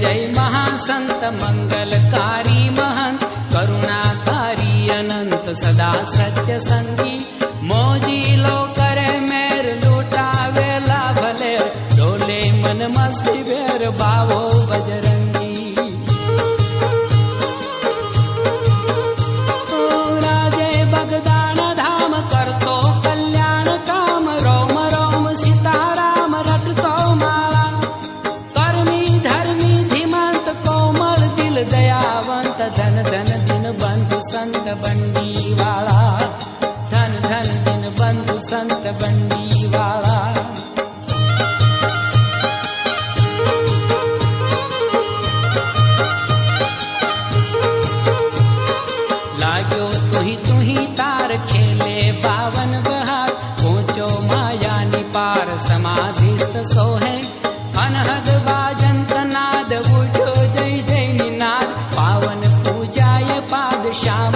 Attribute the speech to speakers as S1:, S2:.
S1: जय महा मङ्गलकारी महन्त करुणाकारी अनन्त सदा सत्यसन्धि मोजि लोकर लो वेला डोले मन मस्ति भेर बा संत बंडी वाला धन धन, दिन, बंधु, संत बंडी वाला लाग्यो तुही तुही तार खेले पावन बहार पूछो माया निपार समाधिस्थ सोहे। अनहद बाजंत नाद उठो जय जय निनाद, पावन पूजाय पाद श्याम